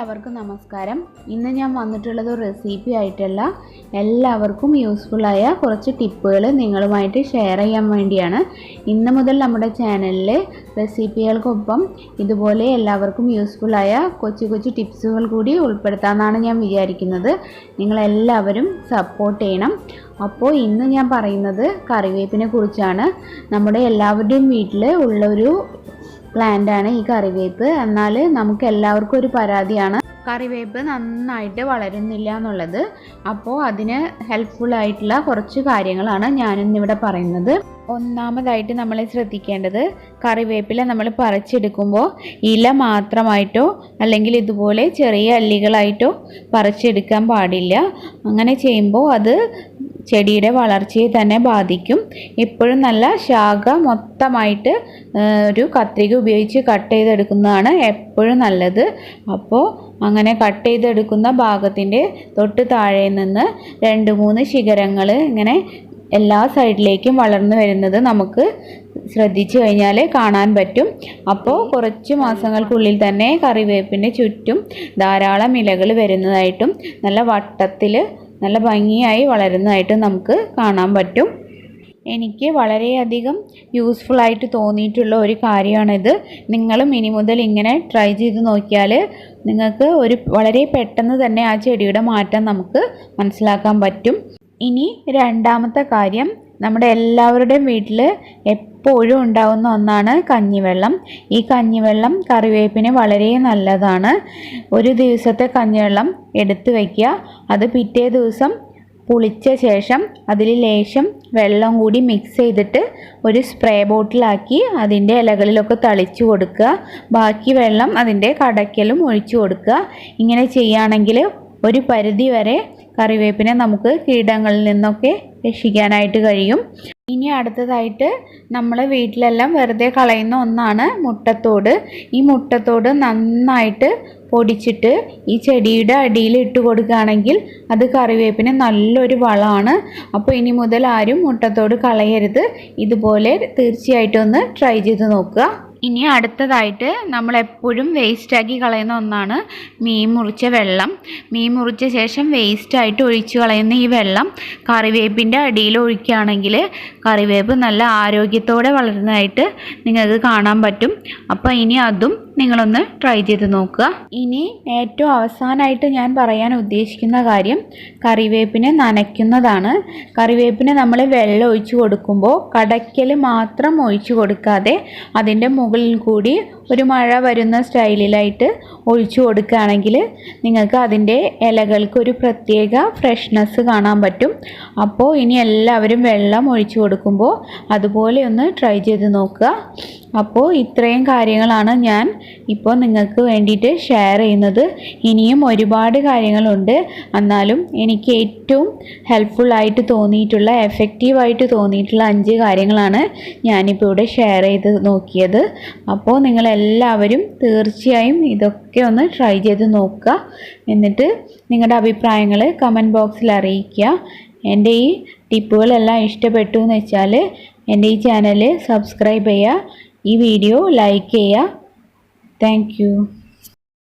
എല്ലാവർക്കും നമസ്കാരം. ഇന്ന് ഞാൻ വന്നിട്ടുള്ളത് ഒരു റെസിപ്പി ആയിട്ടുള്ള എല്ലാവർക്കും യൂസ്ഫുള്ളായ കുറച്ച് ടിപ്പുകൾ നിങ്ങളുമായിട്ട് ഷെയർ ചെയ്യാൻ വേണ്ടിയാണ്. ഇന്ന് മുതൽ നമ്മുടെ ചാനലിൽ റെസിപ്പികൾക്കൊപ്പം ഇതുപോലെ എല്ലാവർക്കും യൂസ്ഫുള്ളായ കൊച്ചു കൊച്ചു ടിപ്സുകൾ കൂടി ഉൾപ്പെടുത്താമെന്നാണ് ഞാൻ വിചാരിക്കുന്നത്. നിങ്ങളെല്ലാവരും സപ്പോർട്ട് ചെയ്യണം. അപ്പോൾ ഇന്ന് ഞാൻ പറയുന്നത് കറിവേപ്പിനെ കുറിച്ചാണ്. നമ്മുടെ എല്ലാവരുടെയും വീട്ടിൽ ഉള്ളൊരു പ്ലാന്റാണ് ഈ കറിവേപ്പ്. എന്നാൽ നമുക്ക് എല്ലാവർക്കും ഒരു പരാതിയാണ്. കറിവേപ്പ് നന്നായിട്ട് വളരുന്നില്ല എന്നുള്ളത്. അപ്പോൾ അതിന് ഹെൽപ്ഫുൾ ആയിട്ടുള്ള കുറച്ച് കാര്യങ്ങളാണ് ഞാനിന്നിവിടെ പറയുന്നത്. ഒന്നാമതായിട്ട് നമ്മൾ ശ്രദ്ധിക്കേണ്ടത് കറിവേപ്പില നമ്മൾ പറിച്ചെടുക്കുമ്പോൾ ഇല മാത്രമായിട്ടോ അല്ലെങ്കിൽ ഇതുപോലെ ചെറിയ അല്ലികളായിട്ടോ പറിച്ചെടുക്കാൻ പാടില്ല. അങ്ങനെ ചെയ്യുമ്പോൾ അത് ചെടിയുടെ വളർച്ചയെ തന്നെ ബാധിക്കും. എപ്പോഴും നല്ല ശാഖ മൊത്തമായിട്ട് ഒരു കത്രിക ഉപയോഗിച്ച് കട്ട് ചെയ്തെടുക്കുന്നതാണ് എപ്പോഴും നല്ലത്. അപ്പോൾ അങ്ങനെ കട്ട് ചെയ്തെടുക്കുന്ന ഭാഗത്തിന്റെ തൊട്ട് താഴെ നിന്ന് രണ്ട് മൂന്ന് ശിഖരങ്ങൾ ഇങ്ങനെ എല്ലാ സൈഡിലേക്കും വളർന്നു വരുന്നത് നമുക്ക് ശ്രദ്ധിച്ചു കഴിഞ്ഞാൽ കാണാൻ പറ്റും. അപ്പോൾ കുറച്ച് മാസങ്ങൾക്കുള്ളിൽ തന്നെ കറിവേപ്പിന്റെ ചുറ്റും ധാരാളം ഇലകൾ വരുന്നതായിട്ടും നല്ല വട്ടത്തിൽ നല്ല ഭംഗിയായി വളരുന്നതായിട്ട് നമുക്ക് കാണാൻ പറ്റും. എനിക്ക് വളരെയധികം യൂസ്ഫുള്ളായിട്ട് തോന്നിയിട്ടുള്ള ഒരു കാര്യമാണിത്. നിങ്ങളും ഇനി മുതൽ ഇങ്ങനെ ട്രൈ ചെയ്ത് നോക്കിയാൽ നിങ്ങൾക്ക് ഒരു വളരെ പെട്ടെന്ന് തന്നെ ആ ചെടിയുടെ മാറ്റം നമുക്ക് മനസ്സിലാക്കാൻ പറ്റും. ഇനി രണ്ടാമത്തെ കാര്യം നമ്മുടെ എല്ലാവരുടെയും വീട്ടിൽ എപ്പോഴും ഉണ്ടാവുന്ന ഒന്നാണ് കഞ്ഞിവെള്ളം. ഈ കഞ്ഞിവെള്ളം കറിവേപ്പിന് വളരെ നല്ലതാണ്. ഒരു ദിവസത്തെ കഞ്ഞിവെള്ളം എടുത്തു വയ്ക്കുക അത് പിറ്റേ ദിവസം പുളിച്ച ശേഷം അതിൽ ലേശം വെള്ളം കൂടി മിക്സ് ചെയ്തിട്ട് ഒരു സ്പ്രേ ബോട്ടിലാക്കി അതിന്റെ ഇലകളിലൊക്കെ തളിച്ചു കൊടുക്കുക. ബാക്കി വെള്ളം അതിന്റെ കടയ്ക്കലും ഒഴിച്ചു കൊടുക്കുക. ഇങ്ങനെ ചെയ്യുകയാണെങ്കിൽ ഒരു പരിധി വരെ കറിവേപ്പിനെ നമുക്ക് കീടങ്ങളിൽ നിന്നൊക്കെ രക്ഷിക്കാനായിട്ട് കഴിയും. ഇനി അടുത്തതായിട്ട് നമ്മൾ വീട്ടിലെല്ലാം വെറുതെ കളയുന്ന ഒന്നാണ് മുട്ടത്തോട്. ഈ മുട്ടത്തോട് നന്നായിട്ട് പൊടിച്ചിട്ട് ഈ ചെടിയുടെ അടിയിൽ ഇട്ട് കൊടുക്കുകയാണെങ്കിൽ അത് കറിവേപ്പിന് നല്ലൊരു വളമാണ്. അപ്പോൾ ഇനി മുതൽ ആരും മുട്ടത്തോട് കളയരുത്. ഇതുപോലെ തീർച്ചയായിട്ടും ഒന്ന് ട്രൈ ചെയ്ത് നോക്കുക. ഇനി അടുത്തതായിട്ട് നമ്മൾ എപ്പോഴും വേസ്റ്റാക്കി കളയുന്ന ഒന്നാണ് മീൻ മുറിച്ച വെള്ളം. മീൻ മുറിച്ച ശേഷം വേസ്റ്റായിട്ട് ഒഴിച്ചു കളയുന്ന ഈ വെള്ളം കറിവേപ്പിന്റെ അടിയിൽ ഒഴിക്കുകയാണെങ്കിൽ കറിവേപ്പ് നല്ല ആരോഗ്യത്തോടെ വളരുന്നതായിട്ട് നിങ്ങൾക്ക് കാണാൻ പറ്റും. അപ്പോൾ ഇനി അതും നിങ്ങളൊന്ന് ട്രൈ ചെയ്ത് നോക്കുക. ഇനി ഏറ്റവും അവസാനമായിട്ട് ഞാൻ പറയാൻ ഉദ്ദേശിക്കുന്ന കാര്യം കറിവേപ്പിനെ നനയ്ക്കുന്നതാണ്. കറിവേപ്പിനെ നമ്മൾ വെള്ളം ഒഴിച്ചു കൊടുക്കുമ്പോൾ കടയ്ക്കൽ മാത്രം ഒഴിച്ചു കൊടുക്കാതെ അതിന്റെ മുകളിൽ കൂടി ഒരു മഴ വരുന്ന സ്റ്റൈലിലായിട്ട് ഒഴിച്ചു കൊടുക്കുകയാണെങ്കിൽ നിങ്ങൾക്ക് അതിന്റെ ഇലകൾക്ക് ഒരു പ്രത്യേക ഫ്രഷ്നെസ് കാണാൻ പറ്റും. അപ്പോൾ ഇനി എല്ലാവരും വെള്ളം ഒഴിച്ചു കൊടുക്കുമ്പോൾ അതുപോലെ ഒന്ന് ട്രൈ ചെയ്ത് നോക്കുക. അപ്പോൾ ഇത്രയും കാര്യങ്ങളാണ് ഞാൻ ഇപ്പോൾ നിങ്ങൾക്ക് വേണ്ടിയിട്ട് ഷെയർ ചെയ്യുന്നത് ഇനിയും ഒരുപാട് കാര്യങ്ങളുണ്ട്. എന്നാലും എനിക്ക് ഏറ്റവും ഹെൽപ്ഫുള്ളായിട്ട് തോന്നിയിട്ടുള്ള എഫക്റ്റീവായിട്ട് തോന്നിയിട്ടുള്ള അഞ്ച് കാര്യങ്ങളാണ് ഞാനിപ്പോൾ ഇവിടെ ഷെയർ ചെയ്ത് നോക്കിയത്. അപ്പോൾ നിങ്ങളെല്ലാവരും തീർച്ചയായും ഇതൊക്കെ ഒന്ന് ട്രൈ ചെയ്ത് നോക്കുക. എന്നിട്ട് നിങ്ങളുടെ അഭിപ്രായങ്ങൾ കമന്റ് ബോക്സിൽ അറിയിക്കുക. എന്റെ ഈ ടിപ്പുകളെല്ലാം ഇഷ്ടപ്പെട്ടു എന്ന് വെച്ചാൽ എന്റെ ഈ ചാനൽ സബ്സ്ക്രൈബ് ചെയ്യുക. ഈ വീഡിയോ ലൈക്ക് ചെയ്യുക. Thank you.